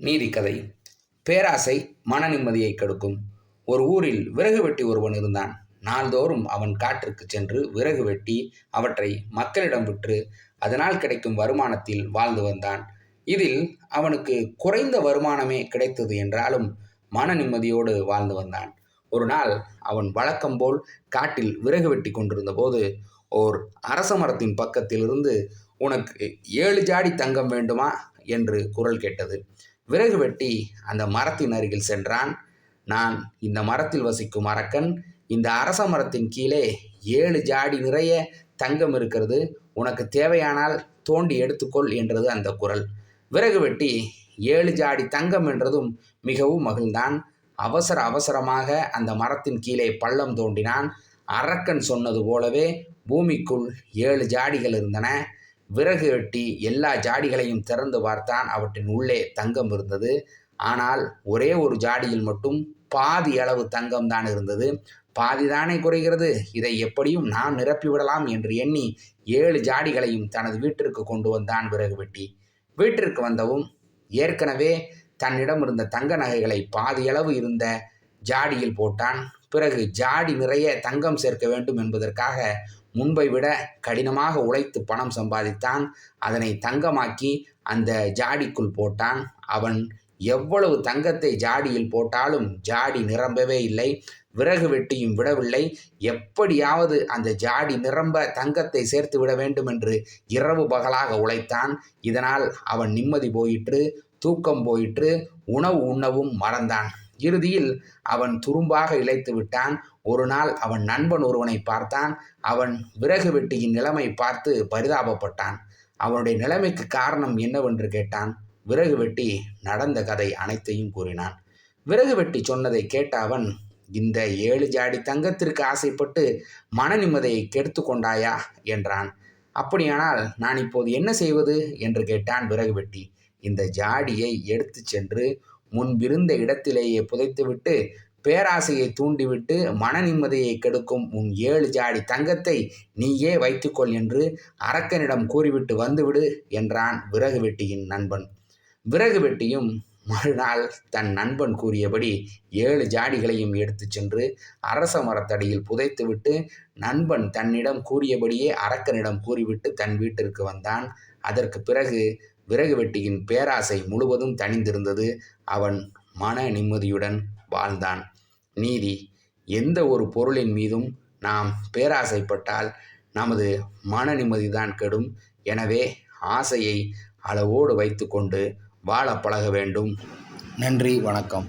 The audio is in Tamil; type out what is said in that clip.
நீதிக்கதை. பேராசை மன நிம்மதியை கெடுக்கும். ஒரு ஊரில் விறகு வெட்டி ஒருவன் இருந்தான். நாள்தோறும் அவன் காற்றுக்கு சென்று விறகு வெட்டி அவற்றை மக்களிடம் விற்று அதனால் கிடைக்கும் வருமானத்தில் வாழ்ந்து வந்தான். இதில் அவனுக்கு குறைந்த வருமானமே கிடைத்தது என்றாலும் மன நிம்மதியோடு வாழ்ந்து வந்தான். ஒரு நாள் அவன் வழக்கம் போல் காட்டில் விறகு வெட்டி கொண்டிருந்த போது ஓர் அரச மரத்தின் பக்கத்திலிருந்து உனக்கு ஏழு ஜாடி தங்கம் வேண்டுமா? என்று குரல் கேட்டது. விறகு வெட்டி அந்த மரத்தின் அருகில் சென்றான். நான் இந்த மரத்தில் வசிக்கும் அரக்கன் இந்த அரச மரத்தின் கீழே ஏழு ஜாடி நிறைய தங்கம் இருக்கிறது. உனக்கு தேவையானால் தோண்டி எடுத்துக்கொள் என்றது அந்த குரல். விறகு வெட்டி ஏழு ஜாடி தங்கம் என்றதும் மிகவும் மகிழ்ந்தான். அவசர அவசரமாக அந்த மரத்தின் கீழே பள்ளம் தோண்டினான். அரக்கன் சொன்னது போலவே பூமிக்குள் ஏழு ஜாடிகள் இருந்தன. விறகு வெட்டி எல்லா ஜாடிகளையும் திறந்து பார்த்தான் அவற்றின் உள்ளே தங்கம் இருந்தது. ஆனால் ஒரே ஒரு ஜாடியில் மட்டும் பாதி அளவு தங்கம் தான் இருந்தது. பாதி தானே குறைகிறது. இதை எப்படியும் நான் நிரப்பிவிடலாம் என்று எண்ணி ஏழு ஜாடிகளையும் தனது வீட்டிற்கு கொண்டு வந்தான் விறகு வெட்டி. வீட்டிற்கு வந்தவும் ஏற்கனவே தன்னிடம் இருந்த தங்க நகைகளை பாதியளவு இருந்த ஜாடியில் போட்டான். பிறகு ஜாடி நிறைய தங்கம் சேர்க்க வேண்டும் என்பதற்காக முன்பை விட கடினமாக உழைத்து பணம் சம்பாதித்தான் அதனை தங்கமாக்கி அந்த ஜாடிக்குள் போட்டான். அவன் எவ்வளவு தங்கத்தை ஜாடியில் போட்டாலும் ஜாடி நிரம்பவே இல்லை. விறகு வெட்டியும் விடவில்லை. எப்படியாவது அந்த ஜாடி நிரம்ப தங்கத்தை சேர்த்து விட வேண்டும் என்று இரவு பகலாக உழைத்தான். இதனால் அவன் நிம்மதி போயிற்று தூக்கம் போயிற்று உணவு உண்ணவும் மறந்தான். இறுதியில் அவன் துரும்பாக இழைத்து விட்டான். ஒரு நாள் அவன் நண்பன் ஒருவனை பார்த்தான். அவன் விறகு வெட்டியின் நிலைமை பார்த்து பரிதாபப்பட்டான். அவனுடைய நிலைமைக்கு காரணம் என்னவென்று கேட்டான். விறகு வெட்டி நடந்த கதை அனைத்தையும் கூறினான். விறகு வெட்டி சொன்னதை கேட்ட அவன் இந்த ஏழு ஜாடி தங்கத்திற்கு ஆசைப்பட்டு மன நிம்மதியை கெடுத்து கொண்டாயா? என்றான். அப்படியானால் நான் இப்போது என்ன செய்வது? என்று கேட்டான் விறகு வெட்டி. இந்த ஜாடியை எடுத்து சென்று முன்பிருந்த இடத்திலேயே புதைத்துவிட்டு பேராசையை தூண்டிவிட்டு மன நிம்மதியை கெடுக்கும் உன் ஏழு ஜாடி தங்கத்தை நீயே வைத்துக்கொள் என்று அரக்கனிடம் கூறிவிட்டு வந்துவிடு என்றான் விறகு வெட்டியின் நண்பன். விறகு வெட்டியும் மறுநாள் தன் நண்பன் கூறியபடி ஏழு ஜாடிகளையும் எடுத்துச் சென்று அரச மரத்தடியில் புதைத்துவிட்டு நண்பன் தன்னிடம் கூறியபடியே அரக்கனிடம் கூறிவிட்டு தன் வீட்டிற்கு வந்தான். அதற்கு பிறகு விறகு வெட்டியின் பேராசை முழுவதும் தணிந்திருந்தது. அவன் மன நிம்மதியுடன் வாழ்ந்தான். நீதி எந்த ஒரு பொருளின் மீதும் நாம் பேராசைப்பட்டால் நமது மன நிம்மதிதான் கெடும். எனவே ஆசையை அளவோடு வைத்துக்கொண்டு வாழ பழக வேண்டும். நன்றி வணக்கம்.